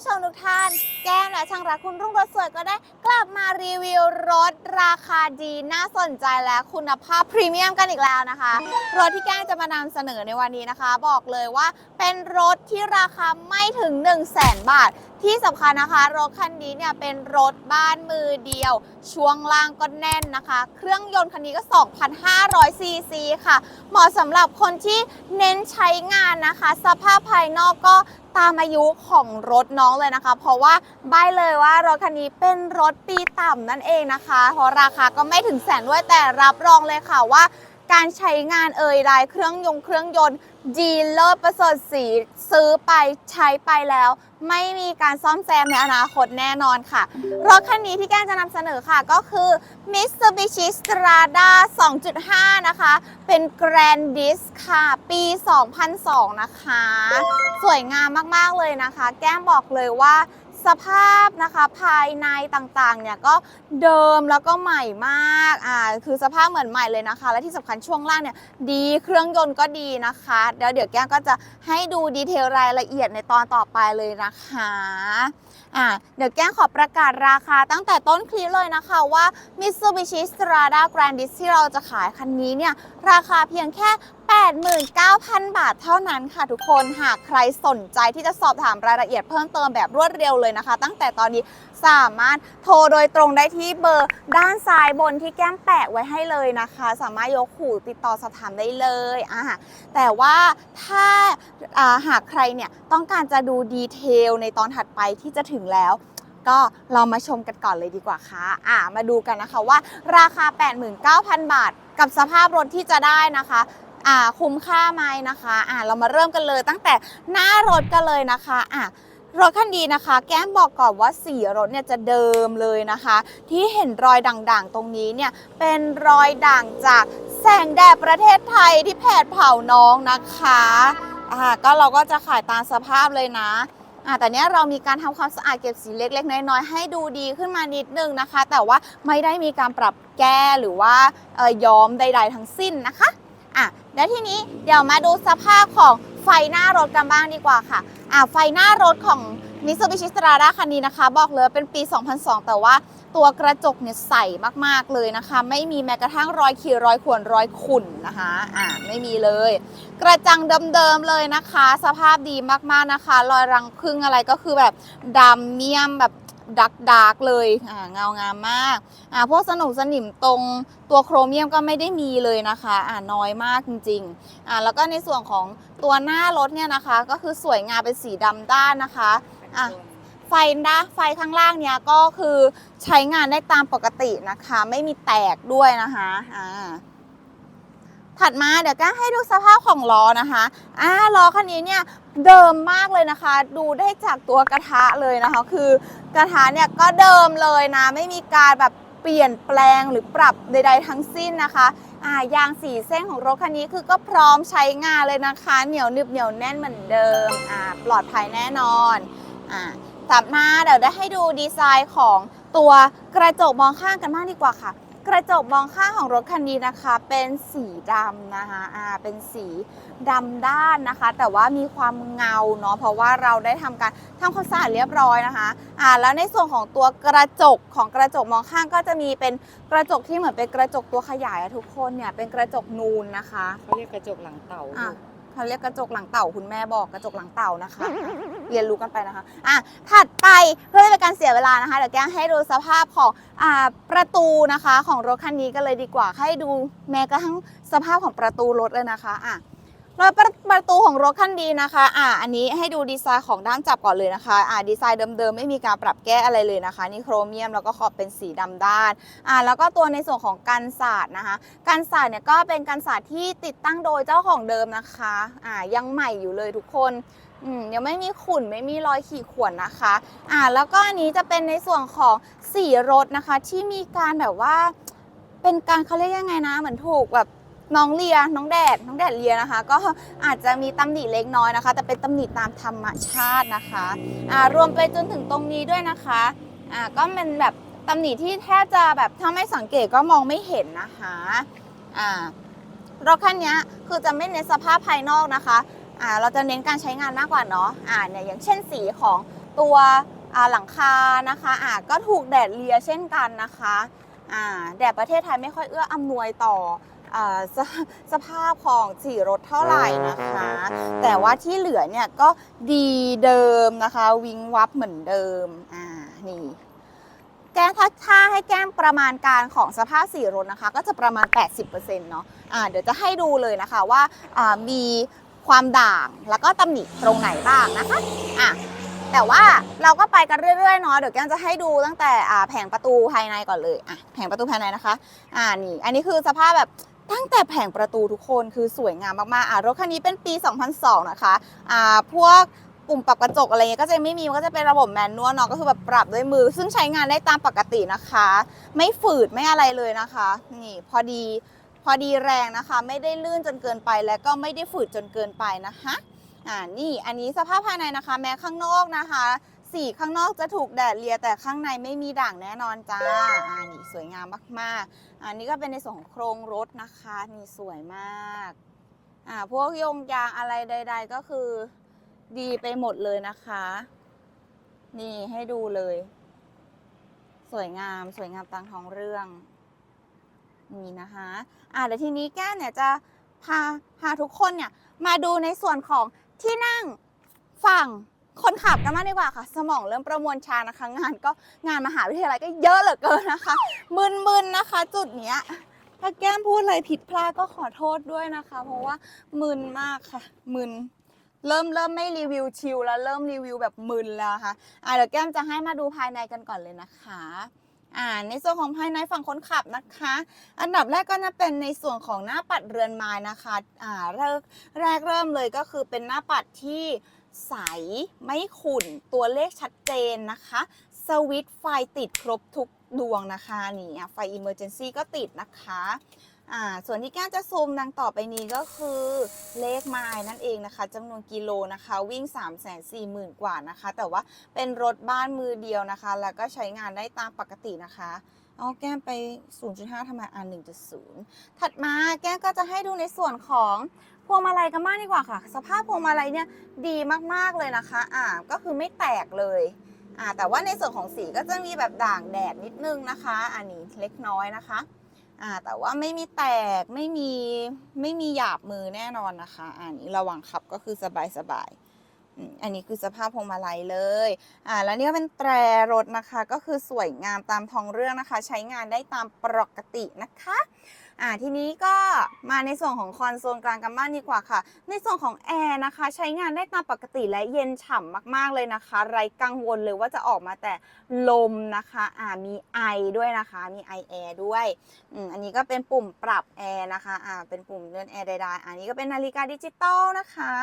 คุณผู้ชมทุกท่าน แก้มและช่างรักคุณรุ่งรถสวยก็ได้กลับมารีวิวรถราคาดีน่าสนใจและคุณภาพพรีเมียมกันอีกแล้วนะคะ รถที่แก้มจะมานำเสนอในวันนี้นะคะ บอกเลยว่าเป็นรถที่ราคาไม่ถึง 1 0 0 0 0แบาท ที่สำคัญนะคะ รถคันนี้เนี่ยเป็นรถบ้านมือเดียว ช่วงล่างก็แน่นนะคะ เครื่องยนต์คันนี้ก็ 2,500ซีซีค่ะ เหมาะสำหรับคนที่เน้นใช้งานนะคะ สภาพภายนอกก็ ตามอายุของรถน้องเลยนะคะ เพราะว่าใบเลยว่ารถคันนี้เป็นรถปีต่ำนั่นเองนะคะ เพราะราคาก็ไม่ถึงแสนด้วยแต่รับรองเลยค่ะว่า การใช้งานเอ่ยใดเครื่องยงเครื่องยนต์ดีเลิศประเสริฐสีซื้อไปใช้ไปแล้ว ไม่มีการซ่อมแซมในอนาคตแน่นอนค่ะ รถคันนี้ที่แก้จะนำเสนอค่ะก็คือ Mitsubishi Strada 2.5 นะคะ เป็น Grand Disc ค่ะ ปี 2002 นะคะ สวยงามมาก ๆ เลยนะคะ แก้มบอกเลยว่า สภาพนะคะภายในต่างๆเนี่ยก็เดิมแล้วก็ใหม่มากอ่าคือสภาพเหมือนใหม่เลยนะคะ และที่สำคัญช่วงล่างเนี่ยดีเครื่องยนต์ก็ดีนะคะเดี๋ยวเดี๋ยวแก้มก็จะให้ดูดีเทลรายละเอียดในตอนต่อไปเลยนะคะอ่าเดี๋ยวแก้มขอประกาศราคาตั้งแต่ต้นคลิปเลยนะคะว่า Mitsubishi Strada Grandis ที่เราจะขายคันนี้เนี่ยราคาเพียงแค่ 89,000 บาทเท่านั้นค่ะทุกคน หากใครสนใจที่จะสอบถามรายละเอียดเพิ่มเติมแบบรวดเร็วเลยนะคะ ตั้งแต่ตอนนี้สามารถโทรโดยตรงได้ที่เบอร์ด้านซ้ายบนที่แก้มแปะไว้ให้เลยนะคะ สามารถยกหูติดต่อสอบถามได้เลยอะแต่ว่าถ้าาหากใครเนี่ยต้องการจะดูดีเทลในตอนถัดไปที่จะถึงแล้วก็เรามาชมกันก่อนเลยดีกว่าค่ะอ่า มาดูกันนะคะว่าราคา 89,000 บาท กับสภาพรถที่จะได้นะคะ อ่าคุ้มค่าไหมนะคะอ่าเรามาเริ่มกันเลยตั้งแต่หน้ารถกันเลยนะคะอ่ารถคันดีนะคะ แก้มบอกก่อนว่าสีรถเนี่ยจะเดิมเลยนะคะ ที่เห็นรอยด่างๆ ตรงนี้เนี่ยเป็นรอยด่างจากแสงแดดประเทศไทยที่แผดเผาน้องนะคะอ่าก็เราก็จะขายตามสภาพเลยนะอ่าแต่เนี้ยเรามีการทำความสะอาดเก็บสีเล็ก ๆ น้อยๆให้ดูดีขึ้นมานิดนึงนะคะ แต่ว่าไม่ได้มีการปรับแก้หรือว่าย้อมใด ๆ ทั้งสิ้นนะคะอะ แล้วทีนี้เดี๋ยวมาดูสภาพของไฟหน้ารถกันบ้างดีกว่าค่ะ อะไฟหน้ารถของ Mitsubishi Strada คันนี้นะคะ บอกเลยเป็นปี 2002 แต่ว่าตัวกระจกเนี่ยใสมากๆเลยนะคะ ไม่มีแม้กระทั่งรอยขีดรอยข่วนรอยขุ่นนะคะอ่าไม่มีเลย กระจังเดิมๆเลยนะคะ สภาพดีมากๆนะคะ รอยรังพึ่งอะไรก็คือแบบดำเมียมแบบ ดักดาร์กเลยอ่าเงางามมากอ่าพวกสนุกสนิมตรงตัวโครเมียมก็ไม่ได้มีเลยนะคะอ่าน้อยมากจริงๆอ่าแล้วก็ในส่วนของตัวหน้ารถเนี่ยนะคะ ก็คือสวยงามเป็นสีดำด้านนะคะอะไฟนะไฟข้างล่างเนี่ยก็คือใช้งานได้ตามปกตินะคะ ไม่มีแตกด้วยนะคะอ่า ถัดมาเดี๋ยวก็ให้ดูสภาพของล้อนะคะอ่าล้อคันนี้เนี่ยเดิมมากเลยนะคะ ดูได้จากตัวกระทะเลยนะคะ คือกระทะเนี่ยก็เดิมเลยนะ ไม่มีการแบบเปลี่ยนแปลงหรือปรับใด ๆ ทั้งสิ้นนะคะอ่ายางสีเส้นของรถคันนี้คือก็พร้อมใช้งานเลยนะคะ เหนียวหนึบเหนียวแน่นเหมือนเดิมอ่าปลอดภัยแน่นอนอ่าตัดมาเดี๋ยวได้ให้ดูดีไซน์ของตัวกระจกมองข้างกันบ้างดีกว่าค่ะ กระจกมองข้างของรถคันนี้นะคะ เป็นสีดำนะคะอ่าเป็นสีดำด้านนะคะ แต่ว่ามีความเงาเนาะเพราะว่าเราได้ทำการทำความสะอาดเรียบร้อยนะคะอ่าแล้วในส่วนของตัวกระจกของกระจกมองข้างก็จะมีเป็นกระจกที่เหมือนเป็นกระจกตัวขยายอะทุกคนเนี่ยเป็นกระจกนูนนะคะ เขาเรียกกระจกหลังเต่าอะ เขาเรียกกระจกหลังเต่าคุณแม่บอกกระจกหลังเต่านะคะ เรียนรู้กันไปนะคะอะถัดไปเพื่อไม่เป็นการเสียเวลานะคะเดี๋ยวแกให้ดูสภาพของอ่าประตูนะคะ ของรถคันนี้กันเลยดีกว่าให้ดูแม้กระทั่งสภาพของประตูรถเลยนะคะอะ แล้วประประตูของรถคันนี้นะคะอะอันนี้ให้ดูดีไซน์ของด้านจับก่อนเลยนะคะอะดีไซน์เดิมๆไม่มีการปรับแก้อะไรเลยนะคะนี่โครเมียมแล้วก็ขอบเป็นสีดำด้านอ่าแล้วก็ตัวในส่วนของกันศาสตร์นะคะกันศาสตร์เนี่ยก็เป็นกันศาสตร์ที่ติดตั้งโดยเจ้าของเดิมนะคะอ่ายังใหม่อยู่เลยทุกคนอืมยังไม่มีขุ่นไม่มีรอยขีดข่วนนะคะอ่าแล้วก็อันนี้จะเป็นในส่วนของสีรถนะคะที่มีการแบบว่า เป็นการเขาเรียกยังไงนะเหมือนถูกแบบ น้องเลียน้องแดด น้องแดดเลียนะคะ ก็อาจจะมีตำหนิเล็กน้อยนะคะ แต่เป็นตำหนิตามธรรมชาตินะคะอ่ารวมไปจนถึงตรงนี้ด้วยนะคะอ่าก็เป็นแบบตำหนิที่แทบจะแบบถ้าไม่สังเกตก็มองไม่เห็นนะคะอ่ารถคันนี้คือจะไม่เน้นสภาพภายนอกนะคะอ่าเราจะเน้นการใช้งานมากกว่าเนาะอ่าเนี่ยอย่างเช่นสีของตัวอ่าหลังคานะคะอ่าก็ถูกแดดเลียเช่นกันนะคะอ่าแดดประเทศไทยไม่ค่อยเอื้ออำนวยต่อ สสภาพของสีรถเท่าไหร่นะคะ แต่ว่าที่เหลือเนี่ยก็ดีเดิมนะคะ วิงวับเหมือนเดิมอ่านี่แก้ถ้าถ้าให้แก้มประมาณการของสภาพสีรถนะคะ ก็จะประมาณ 80%เนาะอ่าเดี๋ยวจะให้ดูเลยนะคะว่าอ่ามีความด่างแล้วก็ตำหนิตรงไหนบ้างนะคะอะแต่ว่าเราก็ไปกันเรื่อยๆเนาะเดี๋ยวแก้มจะให้ดูตั้งแต่อ่าแผงประตูภายในก่อนเลยอะแผงประตูภายในนะคะอ่านี่อันนี้คือสภาพแบบ ตั้งแต่แผงประตูทุกคนคือสวยงามมากๆอะรถคันนี้เป็นปี 2002 นะคะอ่าพวกปุ่มปรับกระจกอะไรเงี้ยก็จะไม่มีมันก็จะเป็นระบบแมนนวลเนาะก็คือแบบปรับด้วยมือ ซึ่งใช้งานได้ตามปกตินะคะ ไม่ฝืดไม่อะไรเลยนะคะ นี่พอดีพอดีแรงนะคะ ไม่ได้ลื่นจนเกินไปและก็ไม่ได้ฝืดจนเกินไปนะคะอ่านี่อันนี้สภาพภายในนะคะ แม้ข้างนอกนะคะ สีข้างนอกจะถูกแดดเลียแต่ข้างในไม่มีด่างแน่นอนจ้าอ่านี่สวยงามมากๆ อันนี้ก็เป็นในส่วนของโครงรถนะคะนี่สวยมากอ่าพวกยงยางอะไรใด ๆ ก็คือดีไปหมดเลยนะคะ นี่ให้ดูเลย สวยงามสวยงามตามท้องเรื่อง นี่นะคะอ่าเดี๋ยวทีนี้แก้เนี่ยจะพาพาทุกคนเนี่ยมาดูในส่วนของที่นั่งฝั่ง คนขับกันมากดีกว่าค่ะ สมองเริ่มประมวลชานะคะ งานก็งานมหาวิทยาลัยก็เยอะเหลือเกินนะคะมึนๆนะคะ จุดเนี้ยถ้าแก้มพูดอะไรผิดพลาดก็ขอโทษด้วยนะคะ เพราะว่ามึนมากค่ะมึนเริ่มเริ่มไม่รีวิวชิลแล้วเริ่มรีวิวแบบมึนแล้วค่ะอ่าเดี๋ยวแก้มจะให้มาดูภายในกันก่อนเลยนะคะอ่าในส่วนของภายในฝั่งคนขับนะคะ อันดับแรกก็จะเป็นในส่วนของหน้าปัดเรือนไม้นะคะอ่าแรกแรกเริ่มเลยก็คือเป็นหน้าปัดที่ ใสไม่ขุ่นตัวเลขชัดเจนนะคะ สวิตไฟติดครบทุกดวงนะคะนี่ไฟอะไฟ Emergency ก็ติดนะคะอ่าส่วนที่แก้มจะซูมดังต่อไปนี้ก็คือเลขไมล์นั่นเองนะคะจำนวนกิโลนะคะ วิ่ง 3 4 0 0 0 0 กว่านะคะ แต่ว่าเป็นรถบ้านมือเดียวนะคะ แล้วก็ใช้งานได้ตามปกตินะคะเอาแก้มไป 0.5ทำไมอ่า1.0 ถัดมาแก้มก็จะให้ดูในส่วนของ พวงมาลัยกันบ้างดีกว่าค่ะ สภาพพวงมาลัยเนี่ยดีมากๆเลยนะคะ อ่าก็คือไม่แตกเลยอ่าแต่ว่าในส่วนของสีก็จะมีแบบด่างแดดนิดนึงนะคะ อันนี้เล็กน้อยนะคะอ่าแต่ว่าไม่มีแตกไม่มีไม่มีหยาบมือแน่นอนนะคะ อันนี้ระวังขับก็คือสบายสบายอันนี้คือสภาพพวงมาลัยเลย อ่า แล้วนี่ก็เป็นแตรรถนะคะ ก็คือสวยงามตามท้องเรื่องนะคะ ใช้งานได้ตามปกตินะคะ อ่าทีนี้ก็มาในส่วนของคอนโซลกลางกันบ้างดีกว่าค่ะ ในส่วนของแอร์นะคะ ใช้งานได้ตามปกติและเย็นฉ่ำมากๆเลยนะคะ ไร้กังวลเลยว่าจะออกมาแต่ลมนะคะอ่ามีไอด้วยนะคะ มีไอแอร์ด้วยอืมอันนี้ก็เป็นปุ่มปรับแอร์นะคะอ่าเป็นปุ่มเลื่อนแอร์ใดๆอันนี้ก็เป็นนาฬิกาดิจิตอลนะคะ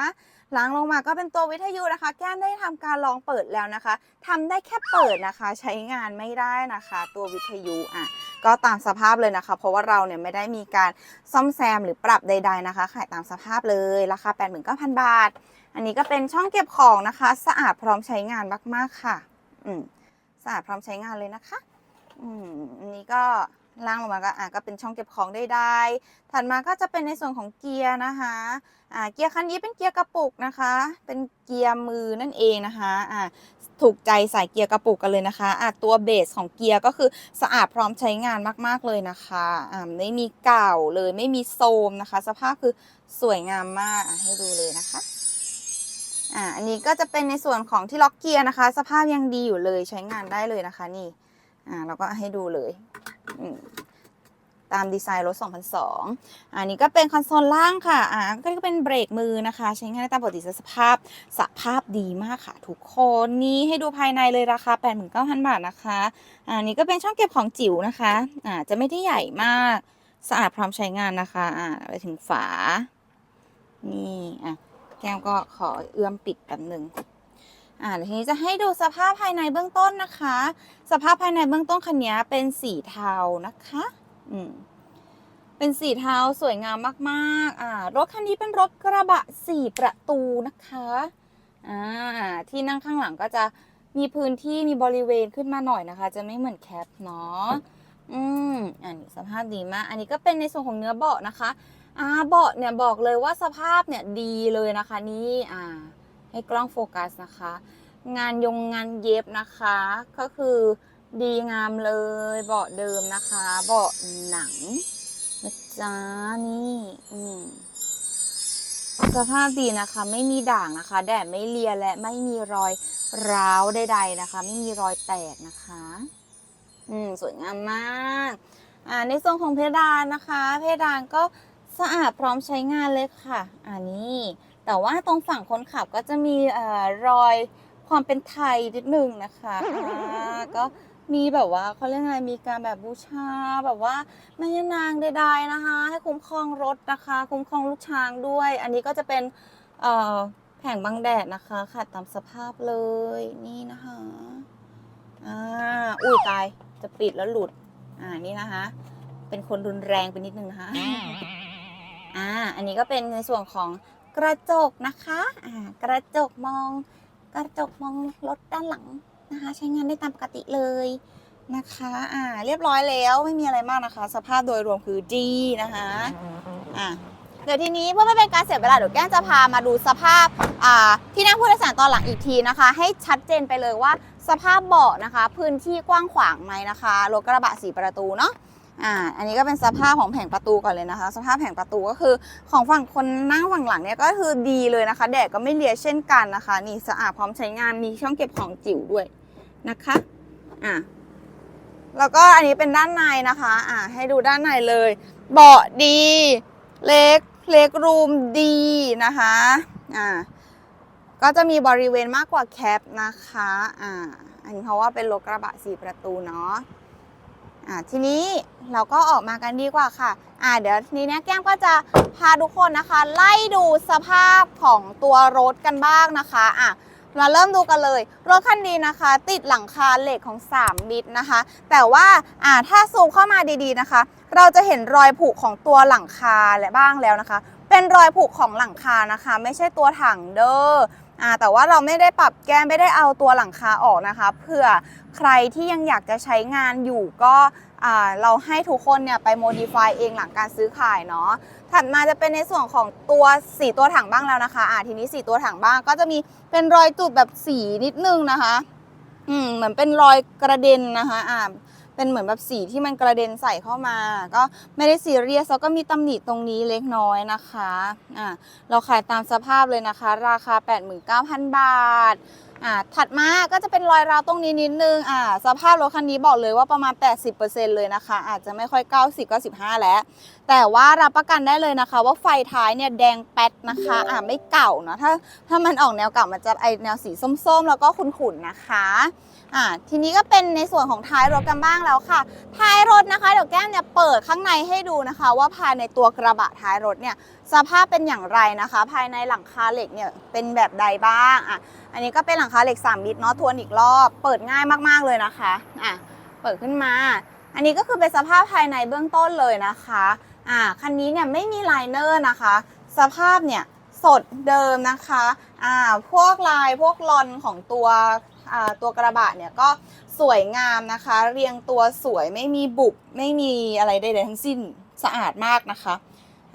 หลังลงมาก็เป็นตัววิทยุนะคะ แก้มได้ทำการลองเปิดแล้วนะคะทำได้แค่เปิดนะคะ ใช้งานไม่ได้นะคะ ตัววิทยุอะก็ตามสภาพเลยนะคะ เพราะว่าเราเนี่ยไม่ได้มีการซ่อมแซมหรือปรับใด ๆนะคะ ขายตามสภาพเลยราคา 89,000 บาท อันนี้ก็เป็นช่องเก็บของนะคะ สะอาดพร้อมใช้งานมาก ๆค่ะ อืมสะอาดพร้อมใช้งานเลยนะคะ อืมอันนี้ก็ ล่างลงมาก็อะก็เป็นช่องเก็บของได้ได้ถัดมาก็จะเป็นในส่วนของเกียร์นะคะอ่าเกียร์คันนี้เป็นเกียร์กระปุกนะคะ เป็นเกียร์มือนั่นเองนะคะอ่าถูกใจสายเกียร์กระปุกกันเลยนะคะอะตัวเบสของเกียร์ก็คือสะอาดพร้อมใช้งานมากๆเลยนะคะอ่าไม่มีเก่าเลยไม่มีโทรมนะคะ สภาพคือสวยงามมากอะให้ดูเลยนะคะอ่าอันนี้ก็จะเป็นในส่วนของที่ล็อกเกียร์นะคะ สภาพยังดีอยู่เลยใช้งานได้เลยนะคะนี่ อ่าเราก็ให้ดูเลยตามดีไซน์รถ 2002 อันนี้ก็เป็นคอนโซลล่างค่ะ อ่าก็เป็นเบรกมือนะคะ ใช้งานได้ตามปกติสภาพสภาพดีมากค่ะ ทุกคนนี่ให้ดูภายในเลยราคา 89,000 บาทนะคะอ่านี่ก็เป็นช่องเก็บของจิ๋วนะคะ อ่าจะไม่ได้ใหญ่มาก สะอาดพร้อมใช้งานนะคะ อ่าไปถึงฝา นี่ อะ แก้มก็ขอเอื้อมปิดแป๊บหนึ่ง อ่าเดี๋ยวทีนี้จะให้ดูสภาพภายในเบื้องต้นนะคะ สภาพภายในเบื้องต้นคันนี้เป็นสีเทานะคะ อืมเป็นสีเทาสวยงามมากๆ อ่า รถคันนี้เป็นรถกระบะสี่ประตูนะคะ อ่า ที่นั่งข้างหลังก็จะมีพื้นที่มีบริเวณขึ้นมาหน่อยนะคะ จะไม่เหมือนแคปเนาะ อืม อันนี้สภาพดีมาก อันนี้ก็เป็นในส่วนของเนื้อเบาะนะคะ อ่า เบาะเนี่ยบอกเลยว่าสภาพเนี่ยดีเลยนะคะนี่ อ่า ให้กล้องโฟกัสนะคะ งานยงงานเย็บนะคะ ก็คือดีงามเลยเบาะเดิมนะคะ เบาะหนังนะจ๊ะนี่อืมสภาพดีนะคะ ไม่มีด่างนะคะ แดดไม่เลียและไม่มีรอยร้าวใดๆนะคะ ไม่มีรอยแตกนะคะ อืมสวยงามมากอ่าในส่วนของเพดานนะคะ เพดานก็สะอาดพร้อมใช้งานเลยค่ะอ่านี่ แต่ว่าตรงฝั่งคนขับก็จะมีอรอยความเป็นไทยนิดนึงนะคะก็มีแบบว่าเขาเรียกไงมีการแบบบูชาแบบว่าแม่นางใดๆนะคะ ให้คุ้มครองรถนะคะ คุ้มครองลูกช้างด้วย อันนี้ก็จะเป็นแผงบังแดดนะคะค่ะตามสภาพเลยนี่นะคะอ่าอุ้ยตายจะปิดแล้วหลุด อ่านี่นะคะ เป็นคนรุนแรงไปนิดนึงนะคะอ่าอันนี้ก็เป็นในส่วนของ กระจกนะคะอ่ากระจกมอง กระจกมองรถด้านหลังนะคะ ใช้งานได้ตามปกติเลยนะคะอ่าเรียบร้อยแล้วไม่มีอะไรมากนะคะ สภาพโดยรวมคือดีนะคะอ่าเดี๋ยวทีนี้เพื่อไม่เป็นการเสียเวลาเดี๋ยวแก้มจะพามาดูสภาพอ่าที่นั่งผู้โดยสารตอนหลังอีกทีนะคะ ให้ชัดเจนไปเลยว่าสภาพเบาะนะคะ พื้นที่กว้างขวางไหมนะคะรถกระบะสีประตูเนาะ อ่า อันนี้ก็เป็นสภาพของแผงประตูก่อนเลยนะคะ สภาพแผงประตูก็คือของฝั่งคนนั่งฝั่งหลังเนี่ยก็คือดีเลยนะคะ แดดก็ไม่เลียเช่นกันนะคะ นี่สะอาดพร้อมใช้งาน มีช่องเก็บของจิ๋วด้วยนะคะ อ่าแล้วก็อันนี้เป็นด้านในนะคะ อ่า ให้ดูด้านในเลย เบาะดี เล็ก เล็กรูมดีนะคะ อ่า ก็จะมีบริเวณมากกว่าแคปนะคะ อ่า อันนี้เพราะว่าเป็นรถกระบะสี่ประตูเนาะ อ่าทีนี้เราก็ออกมากันดีกว่าค่ะ อ่าเดี๋ยวนี้เนี่ยแก้มก็จะพาทุกคนนะคะ ไล่ดูสภาพของตัวรถกันบ้างนะคะอะเราเริ่มดูกันเลย รถคันนี้นะคะ ติดหลังคาเหล็กของ3มิตรนะคะ แต่ว่าอ่าถ้าซูมเข้ามาดีๆนะคะ เราจะเห็นรอยผุของตัวหลังคาและบ้างแล้วนะคะ เป็นรอยผุของหลังคานะคะ ไม่ใช่ตัวถังเด้ออ่าแต่ว่าเราไม่ได้ปรับแก้มไม่ได้เอาตัวหลังคาออกนะคะเผื่อใครที่ยังอยากจะใช้งานอยู่ก็อ่าเราให้ทุกคนเนี่ยไปโมดิฟายเองหลังการซื้อขายเนาะถัดมาจะเป็นในส่วนของตัวสีตัวถังบ้างแล้วนะคะอ่าทีนี้สีตัวถังบ้างก็จะมีเป็นรอยจุดแบบสีนิดนึงนะคะอืมเหมือนเป็นรอยกระเด็นนะคะอ่า เป็นเหมือนแบบสีที่มันกระเด็นใส่เข้ามา ก็ไม่ได้ซีเรียสแล้วก็มีตำหนิตรงนี้เล็กน้อยนะคะอ่าเราขายตามสภาพเลยนะคะ ราคา 89,000 บาท อ่าถัดมาก็จะเป็นรอยราวตรงนี้นิดนึงอ่าสภาพรถคันนี้บอกเลยว่าประมาณ 80%เลยนะคะ อาจจะไม่ค่อย 90 95 แล้ว แต่ว่ารับประกันได้เลยนะคะ ว่าไฟท้ายเนี่ยแดงแป๊ดนะคะอ่าไม่เก่าเนอะถ้าถ้ามันออกแนวเก่ามันจะไอแนวสีส้มๆ แล้วก็ขุ่นๆนะคะอ่าทีนี้ก็เป็นในส่วนของท้ายรถกันบ้างแล้วค่ะ ท้ายรถนะคะ เดี๋ยวแก้มเนี่ยเปิดข้างในให้ดูนะคะ ว่าภายในตัวกระบะท้ายรถเนี่ยสภาพเป็นอย่างไรนะคะ ภายในหลังคาเหล็กเนี่ยเป็นแบบใดบ้างอะ อันนี้ก็เป็นหลังคาเหล็ก3มิตรเนาะทวนอีกรอบ เปิดง่ายมากๆเลยนะคะอะเปิดขึ้นมา อันนี้ก็คือเป็นสภาพภายในเบื้องต้นเลยนะคะอ่าคันนี้เนี่ยไม่มีไลเนอร์นะคะ สภาพเนี่ยสดเดิมนะคะอ่าพวกลายพวกลอนของตัวอ่าตัวกระบะเนี่ยก็สวยงามนะคะ เรียงตัวสวยไม่มีบุบไม่มีอะไรใดๆทั้งสิ้นสะอาดมากนะคะ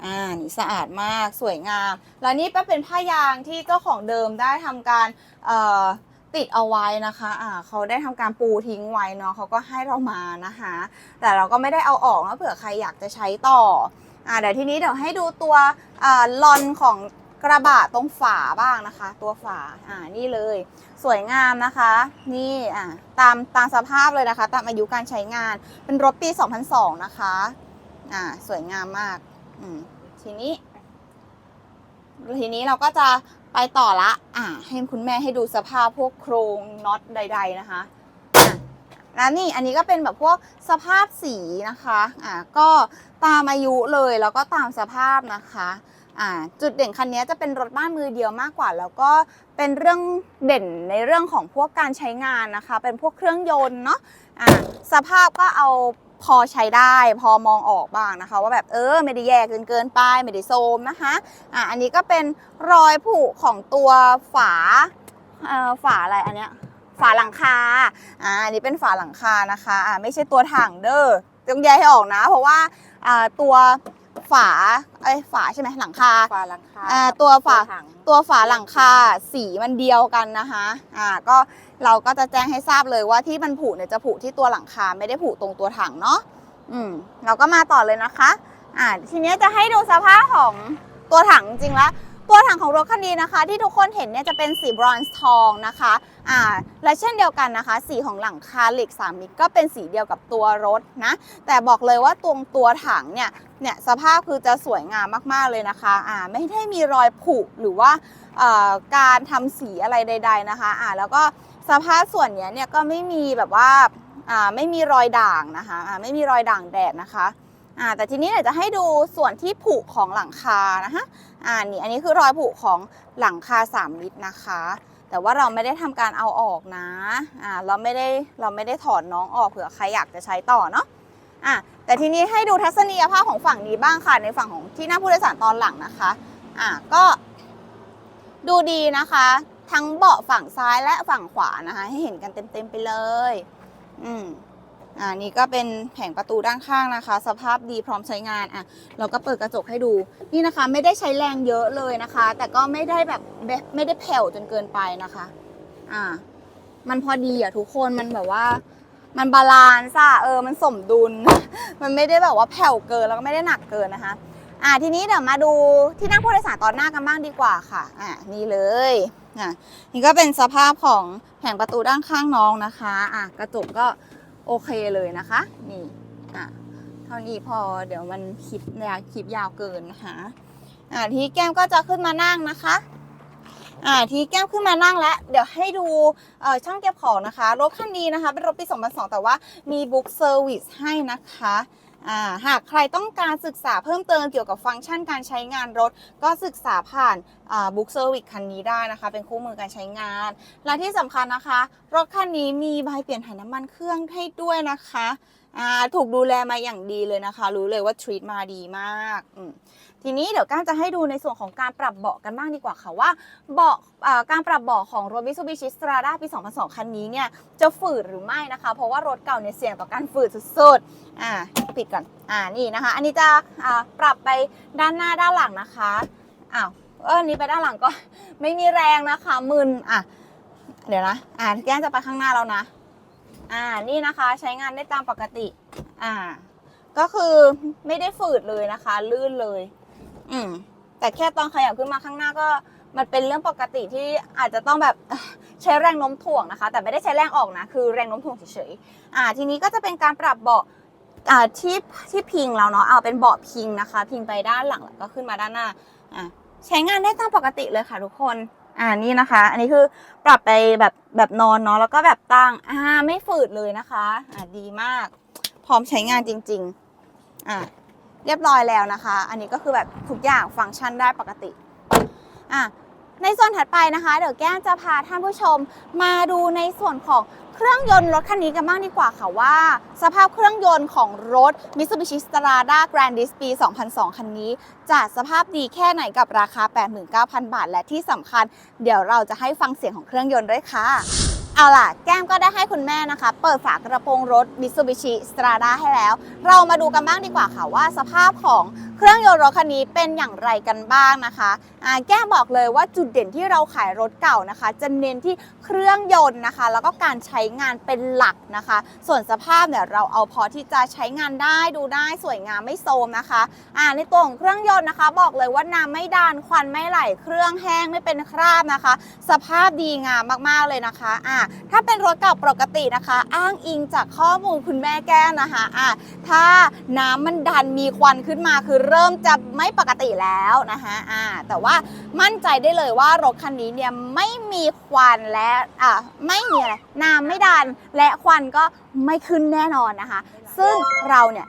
อ่านี่สะอาดมากสวยงาม แล้วนี่ก็เป็นผ้ายางที่เจ้าของเดิมได้ทำการเอ่อติดเอาไว้นะคะอ่าเขาได้ทำการปูทิ้งไว้เนาะเขาก็ให้เรามานะคะ แต่เราก็ไม่ได้เอาออกนะเผื่อใครอยากจะใช้ต่ออ่าเดี๋ยวทีนี้เดี๋ยวให้ดูตัวอ่าลอนของกระบะตรงฝาบ้างนะคะ ตัวฝาอ่านี่เลย สวยงามนะคะ นี่อ่าตามตามสภาพเลยนะคะ ตามอายุการใช้งานเป็นรถปี 2002 นะคะอ่าสวยงามมากอืม ทีนี้ทีนี้เราก็จะไปต่อละ อ่า ให้คุณแม่ให้ดูสภาพพวกโครงน็อตใด ๆ นะคะแล้วนี่อันนี้ก็เป็นแบบพวกสภาพสีนะคะ อ่า ก็ตามอายุเลยแล้วก็ตามสภาพนะคะ อ่า จุดเด่นคันนี้จะเป็นรถบ้านมือเดียวมากกว่า แล้วก็เป็นเรื่องเด่นในเรื่องของพวกการใช้งานนะคะ เป็นพวกเครื่องยนต์เนาะ อ่า สภาพก็เอา พอใช้ได้พอมองออกบ้างนะคะ ว่าแบบเออไม่ได้แย่เกินเกินไปไม่ได้โซมนะคะอะอันนี้ก็เป็นรอยผุของตัวฝาเอ่อฝาอะไรอันเนี้ยฝาหลังคาอ่าอันนี้เป็นฝาหลังคานะคะอ่าไม่ใช่ตัวถังเด้อต้องแยกให้ออกนะ เพราะว่าอ่าตัว ฝฝาเอ้ยฝาใช่ไหมหลังคา ฝาหลังคาอ่าตัวฝา ถัง ตัวฝาหลังคาสีมันเดียวกันนะคะอ่าก็เราก็จะแจ้งให้ทราบเลยว่าที่มันผุเนี่ยจะผุที่ตัวหลังคาไม่ได้ผุตรงตัวถังเนาะอืมเราก็มาต่อเลยนะคะอ่าทีนี้จะให้ดูสภาพของตัวถังจริงๆแล้วตัวถังของรถคันนี้นะคะ ที่ทุกคนเห็นเนี่ยจะเป็นสีบรอนซ์ทองนะคะอ่าและเช่นเดียวกันนะคะ สีของหลังคาเหล็ก3มิตรก็เป็นสีเดียวกับตัวรถนะแต่บอกเลยว่าตรงตัวถังเนี่ย เนี่ยสภาพคือจะสวยงามมากๆเลยนะคะอ่าไม่ได้มีรอยผุหรือว่าเอ่อการทำสีอะไรใด ๆนะคะอ่าแล้วก็สภาพส่วนเนี้ยเนี่ยก็ไม่มีแบบว่าอ่าไม่มีรอยด่างนะคะอ่าไม่มีรอยด่างแดดนะคะอ่าแต่ทีนี้เดี๋ยวจะให้ดูส่วนที่ผุของหลังคานะคะอ่านี่อันนี้คือรอยผุของหลังคา3มิตรนะคะ แต่ว่าเราไม่ได้ทำการเอาออกนะอ่าเราไม่ได้เราไม่ได้ถอดน้องออกเผื่อใครอยากจะใช้ต่อเนาะ อะแต่ทีนี้ให้ดูทัศนียภาพของฝั่งนี้บ้างค่ะ ในฝั่งของที่นั่งผู้โดยสารตอนหลังนะคะอะก็ดูดีนะคะ ทั้งเบาะฝั่งซ้ายและฝั่งขวานะคะ ให้เห็นกันเต็มๆไปเลย อืมอ่านี่ก็เป็นแผงประตูด้านข้างนะคะ สภาพดีพร้อมใช้งานอะเราก็เปิดกระจกให้ดูนี่นะคะ ไม่ได้ใช้แรงเยอะเลยนะคะ แต่ก็ไม่ได้แบบแบบไม่ได้แผ่วจนเกินไปนะคะ อ่า มันพอดีอะทุกคนมันแบบว่า มันบาลานซ์อะเออมันสมดุล มันไม่ได้แบบว่าแผ่วเกินแล้วก็ไม่ได้หนักเกินนะคะอ่าทีนี้เดี๋ยวมาดูที่นั่งผู้โดยสารตอนหน้ากันบ้างดีกว่าค่ะอ่านี่เลยอะนี่ก็เป็นสภาพของแผงประตูด้านข้างน้องนะคะอะกระจกก็โอเคเลยนะคะ นี่อะเท่านี้พอเดี๋ยวมันคลิปยาวคลิปยาวเกินนะคะอ่าที่แก้มก็จะขึ้นมานั่งนะคะ อ่าทีแก้มขึ้นมานั่งแล้ว เดี๋ยวให้ดูเอ่อช่องเก็บของนะคะ รถคันนี้นะคะ เป็นรถปี 2002 แต่ว่ามีบุ๊กเซอร์วิสให้นะคะอ่าหากใครต้องการศึกษาเพิ่มเติมเกี่ยวกับฟังก์ชันการใช้งานรถ ก็ศึกษาผ่านบุ๊กเซอร์วิสคันนี้ได้นะคะ เป็นคู่มือการใช้งาน และที่สำคัญนะคะ รถคันนี้มีใบเปลี่ยนถ่ายน้ำมันเครื่องให้ด้วยนะคะอ่าถูกดูแลมาอย่างดีเลยนะคะ รู้เลยว่าทรีตมาดีมาก ทีนี้เดี๋ยวก้านจะให้ดูในส่วนของการปรับเบาะกันบ้างดีกว่าค่ะว่าเบาะการปรับเบาะของรถ Mitsubishi Strada ปี 2002 คันนี้เนี่ยจะฝืดหรือไม่นะคะ เพราะว่ารถเก่าเนี่ยเสี่ยงต่อการฝืดสุดๆอ่าปิดก่อนอ่านี่นะคะ อันนี้จะปรับไปด้านหน้าด้านหลังนะคะอ้าวเออนี้ไปด้านหลังก็ไม่มีแรงนะคะมึนอะเดี๋ยวนะอ่าแก้จะไปข้างหน้าแล้วนะอ่านี่นะคะใช้งานได้ตามปกติอ่าก็คือไม่ได้ฝืดเลยนะคะ ลื่นเลย อืม แต่แค่ตอนขยับขึ้นมาข้างหน้าก็มันเป็นเรื่องปกติที่อาจจะต้องแบบใช้แรงโน้มถ่วงนะคะ แต่ไม่ได้ใช้แรงออกนะ คือแรงโน้มถ่วงเฉยๆอ่า ทีนี้ก็จะเป็นการปรับเบาะอ่าที่ที่พิงเราเนาะเอาเป็นเบาะพิงนะคะ พิงไปด้านหลังแล้วก็ขึ้นมาด้านหน้าอ่าใช้งานได้ตามปกติเลยค่ะทุกคนอ่านี่นะคะ อันนี้คือปรับไปแบบแบบนอนเนาะแล้วก็แบบตั้งอ่าไม่ฝืดเลยนะคะ อ่าดีมาก พร้อมใช้งานจริง ๆ อ่า เรียบร้อยแล้วนะคะ อันนี้ก็คือแบบทุกอย่างฟังก์ชันได้ปกติอะในส่วนถัดไปนะคะ เดี๋ยวแก้มจะพาท่านผู้ชมมาดูในส่วนของเครื่องยนต์รถคันนี้กันบ้างดีกว่าค่ะว่า สภาพเครื่องยนต์ของรถ Mitsubishi Strada Grandis ปี 2002 คันนี้ จะสภาพดีแค่ไหนกับราคา 89,000 บาท และที่สำคัญ เดี๋ยวเราจะให้ฟังเสียงของเครื่องยนต์ด้วยค่ะ เอาล่ะ แก้มก็ได้ให้คุณแม่นะคะ เปิดฝากระโปรงรถ Mitsubishi Strada ให้แล้ว เรามาดูกันบ้างดีกว่าค่ะว่าสภาพของ เครื่องยนต์รถคันนี้เป็นอย่างไรกันบ้างนะคะอ่าแก้บอกเลยว่าจุดเด่นที่เราขายรถเก่านะคะ จะเน้นที่เครื่องยนต์นะคะ แล้วก็การใช้งานเป็นหลักนะคะ ส่วนสภาพเนี่ยเราเอาพอที่จะใช้งานได้ดูได้สวยงามไม่โทรมนะคะอ่าในตัวของเครื่องยนต์นะคะ บอกเลยว่าน้ำไม่ดานควันไม่ไหลเครื่องแห้งไม่เป็นคราบนะคะ สภาพดีงามมากๆเลยนะคะอ่าถ้าเป็นรถเก่าปกตินะคะ อ้างอิงจากข้อมูลคุณแม่แก้นะคะอ่าถ้าน้ำมันดันมีควันขึ้นมาคือเริ่มจะไม่ปกติแล้วนะคะอ่าแต่ว่ามั่นใจได้เลยว่ารถคันนี้เนี่ยไม่มีควันและอ่าไม่มีอะไรน้ำไม่ดันและควันก็ไม่ขึ้นแน่นอนนะคะ ซึ่งเราเนี่ย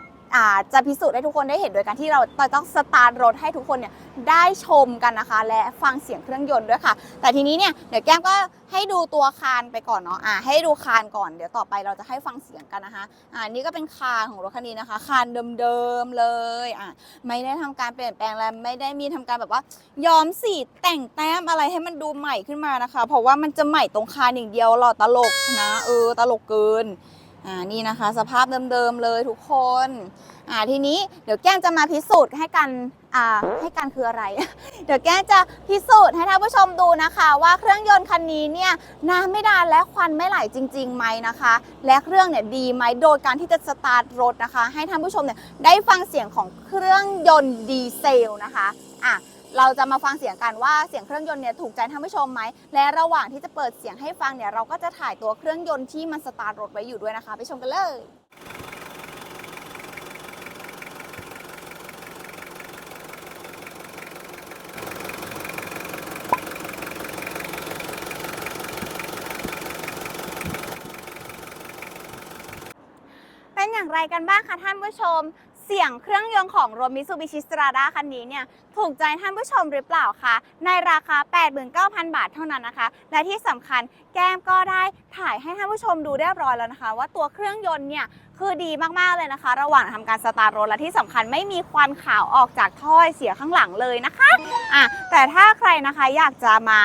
จะพิสูจน์ให้ทุกคนได้เห็นโดยการที่เราต้องสตาร์ทรถให้ทุกคนเนี่ยได้ชมกันนะคะ และฟังเสียงเครื่องยนต์ด้วยค่ะ แต่ทีนี้เนี่ยเดี๋ยวแก้มก็ให้ดูตัวคานไปก่อนเนาะอ่าให้ดูคานก่อนเดี๋ยวต่อไปเราจะให้ฟังเสียงกันนะคะอ่านี่ก็เป็นคานของรถคันนี้นะคะคานเดิมๆเลยอ่าไม่ได้ทำการเปลี่ยนแปลงและไม่ได้มีทำการแบบว่าย้อมสีแต่งแต้มอะไรให้มันดูใหม่ขึ้นมานะคะ เพราะว่ามันจะใหม่ตรงคานอย่างเดียวหรอตลกนะเออตลกเกิน อ่านี่นะคะ สภาพเดิมๆเลยทุกคนอ่าทีนี้เดี๋ยวแก้มจะมาพิสูจน์ให้กันอ่าให้กันคืออะไร เดี๋ยวแก้มจะพิสูจน์ให้ท่านผู้ชมดูนะคะ ว่าเครื่องยนต์คันนี้เนี่ยน้ำไม่ดานและควันไม่ไหลจริงๆไหมนะคะ และเครื่องเนี่ยดีไหมโดยการที่จะสตาร์ทรถนะคะ ให้ท่านผู้ชมเนี่ยได้ฟังเสียงของเครื่องยนต์ดีเซลนะคะอะ เราจะมาฟังเสียงกันว่าเสียงเครื่องยนต์เนี่ยถูกใจท่านผู้ชมไหม และระหว่างที่จะเปิดเสียงให้ฟังเนี่ยเราก็จะถ่ายตัวเครื่องยนต์ที่มันสตาร์ทรถไว้อยู่ด้วยนะคะ ไปชมกันเลยเป็นอย่างไรกันบ้างคะท่านผู้ชม เสียงเครื่องยนต์ของรถ Mitsubishi Strada คันนี้เนี่ยถูกใจท่านผู้ชมหรือเปล่าคะในราคา 89,000 บาทเท่านั้นนะคะ และที่สำคัญแก้มก็ได้ถ่ายให้ท่านผู้ชมดูเรียบร้อยแล้วนะคะ ว่าตัวเครื่องยนต์เนี่ยคือดีมากๆเลยนะคะ ระหว่างทำการสตาร์ทรถและที่สำคัญไม่มีควันขาวออกจากท่อเสียข้างหลังเลยนะคะอะแต่ถ้าใครนะคะอยากจะมา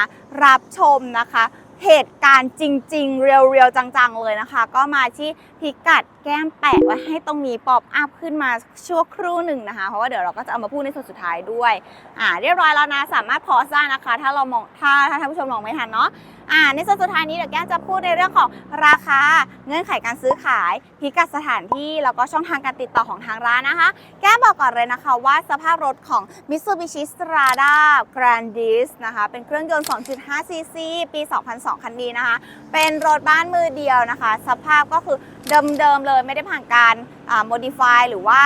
รับชมนะคะ เหตุการณ์จริง ๆ เรียวๆ จังๆ เลยนะคะ ก็มาที่พิกัดแก้มแปะไว้ให้ตรงนี้ป๊อปอัพขึ้นมาชั่วครู่หนึ่งนะคะ เพราะว่าเดี๋ยวเราก็จะเอามาพูดในส่วนสุดท้ายด้วย อ่า เรียบร้อยแล้วนะ สามารถพอสได้นะคะ ถ้าเรามองถ้าถ้าท่านผู้ชมมองไม่ทันเนาะ อ่าในส่วนสุดท้ายนี้เดี๋ยวแก้มจะพูดในเรื่องของราคา เงื่อนไขการซื้อขาย พิกัดสถานที่ แล้วก็ช่องทางการติดต่อของทางร้านนะคะ แก้มบอกก่อนเลยนะคะว่าสภาพรถของ Mitsubishi Strada Grandis นะคะ เป็นเครื่องยนต์ 2.5 cc ปี 2002 คันนี้นะคะ เป็นรถบ้านมือเดียวนะคะ สภาพก็คือเดิมๆเลยไม่ได้ผ่านการอ่า modify หรือว่า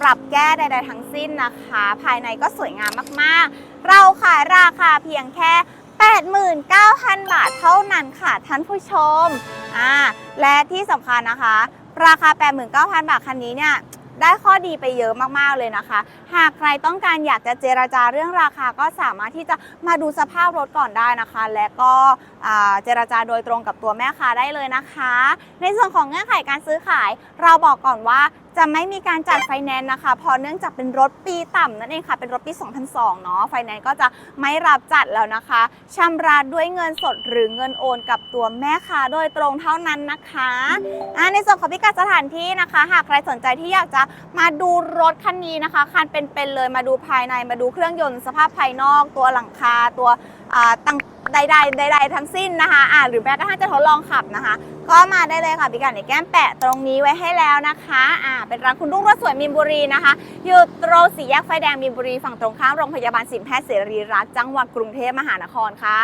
ปรับแก้ใดๆทั้งสิ้นนะคะ ภายในก็สวยงามมากๆ เราขายราคาเพียงแค่ 89,000 บาทเท่านั้นค่ะท่านผู้ชมอ่าและที่สำคัญนะคะ ราคา 89,000 บาทคันนี้เนี่ยได้ข้อดีไปเยอะมาก ๆ เลยนะคะ หากใครต้องการอยากจะเจราจาเรื่องราคาก็สามารถที่จะมาดูสภาพรถก่อนได้นะคะ และก็เจราจาโดยตรงกับตัวแม่ค้าได้เลยนะคะ ในส่วนของเงื่อนไขการซื้อขาย เราบอกก่อนว่าจะไม่มีการจัดไฟแนนซ์นะคะเพราะเนื่องจากเป็นรถปีต่ำนั่นเองค่ะ เป็นรถปี 2002 เนาะไฟแนนซ์ก็จะไม่รับจัดแล้วนะคะชำระด้วยเงินสดหรือเงินโอนกับตัวแม่ค้าโดยตรงเท่านั้นนะคะอ่าในส่วนของพิกัดสถานที่นะคะ หากใครสนใจที่อยากจะมาดูรถคันนี้นะคะ คันเป็นๆเลยมาดูภายในมาดูเครื่องยนต์สภาพภายนอก ตัวหลังคาตัวอ่าตั้ง ใดๆใดๆทั้งสิ้นนะคะอ่าหรือแม้กระทั่งจะทดลองขับนะคะ ก็มาได้เลยค่ะพิกัดในแก้มแปะตรงนี้ไว้ให้แล้วนะคะอ่าเป็นร้านคุณรุ่งรถสวยมีนบุรีนะคะ อยู่ตรงสี่แยกไฟแดงมีนบุรีฝั่งตรงข้ามโรงพยาบาลสินแพทย์เสรีรักษ์จังหวัดกรุงเทพมหานครค่ะ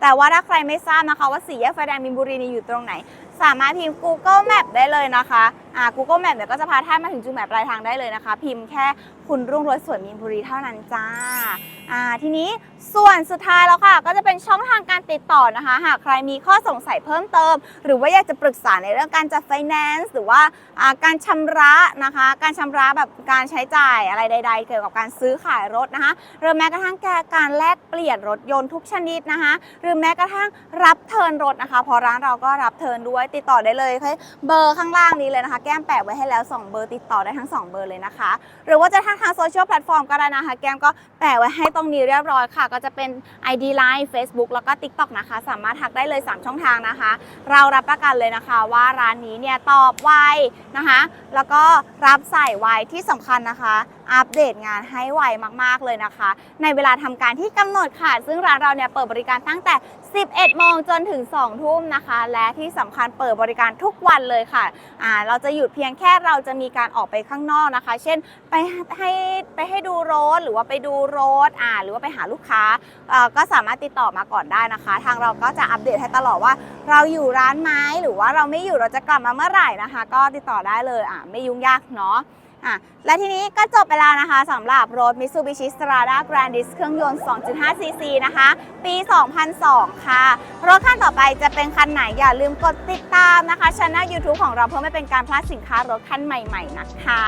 แต่ว่าถ้าใครไม่ทราบนะคะว่าสี่แยกไฟแดงมีนบุรีนี่อยู่ตรงไหน สามารถพิมพ์ Google Map ได้เลยนะคะ อ่า Google Map เนี่ยก็จะพาท่านมาถึงจุดหมายปลายทางได้เลยนะคะ พิมพ์แค่คุณรุ่งรถสวยมีนบุรีเท่านั้นจ้าอ่าทีนี้ส่วนสุดท้ายแล้วค่ะ ก็จะเป็นช่องทางการติดต่อนะคะ หากใครมีข้อสงสัยเพิ่มเติม หรือว่าอยากจะปรึกษาในเรื่องการจัดไฟแนนซ์หรือว่าอ่าการชำระนะคะ การชำระแบบการใช้จ่ายอะไรใด ๆ เกี่ยวกับการซื้อขายรถนะคะหรือแม้กระทั่งแกการแลกเปลี่ยนรถยนต์ทุกชนิดนะคะ หรือแม้กระทั่งรับเทิร์นรถนะคะ พอร้านเราก็รับเทิร์นด้วยติดต่อได้เลยค่ะเบอร์ข้างล่างนี้เลยนะคะก้มแปะไว้ให้แล้ว 2 เบอร์ติดต่อได้ทั้ง 2 เบอร์เลยนะคะ หรือว่าจะทางทางโซเชียลแพลตฟอร์มก็ได้นะคะ แก้มก็แปะไว้ให้ตรงนี้เรียบร้อยค่ะ ก็จะเป็น ID Line Facebook แล้วก็ TikTok นะคะ สามารถทักได้เลย 3 ช่องทางนะคะ เรารับประกันเลยนะคะ ว่าร้านนี้เนี่ยตอบไวนะคะ แล้วก็รับสายไวที่สำคัญนะคะ อัปเดตงานให้ไวมากๆเลยนะคะ ในเวลาทำการที่กำหนดค่ะ ซึ่งร้านเราเนี่ยเปิดบริการตั้งแต่ 11 โมงจนถึง 2 ทุ่มนะคะ และที่สำคัญเปิดบริการทุกวันเลยค่ะอ่าเราจะหยุดเพียงแค่เราจะมีการออกไปข้างนอกนะคะ เช่นไปให้ไปให้ดูรถหรือว่าไปดูรถอ่าหรือว่าไปหาลูกค้าก็สามารถติดต่อมาก่อนได้นะคะ ทางเราก็จะอัปเดตให้ตลอดว่า เราอยู่ร้านไหมหรือว่าเราไม่อยู่เราจะกลับมาเมื่อไหร่นะคะ ก็ติดต่อได้เลยอ่าไม่ยุ่งยากเนาะ อะและทีนี้ก็จบไปแล้วนะคะสำหรับรถ Mitsubishi Strada Grandis เครื่องยนต์ 2.5 cc นะคะ ปี 2002 ค่ะ รถคันต่อไปจะเป็นคันไหน อย่าลืมกดติดตามนะคะช่อง YouTube ของเราเพื่อไม่เป็นการพลาดสินค้ารถคันใหม่ๆนะคะ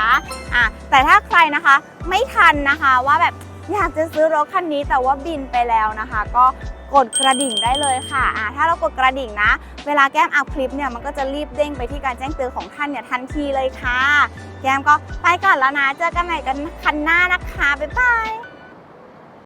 อะแต่ถ้าใครนะคะไม่ทันนะคะว่าแบบอยากจะซื้อรถคันนี้แต่ว่าบินไปแล้วนะคะ ก็ กดกระดิ่งได้เลยค่ะอะถ้าเรากดกระดิ่งนะ เวลาแก้มอัพคลิปเนี่ยมันก็จะรีบเด้งไปที่การแจ้งเตือนของท่านเนี่ยทันทีเลยค่ะ แก้มก็ไปก่อนแล้วนะ เจอกันใหม่กันคันหน้านะคะ บ๊ายบาย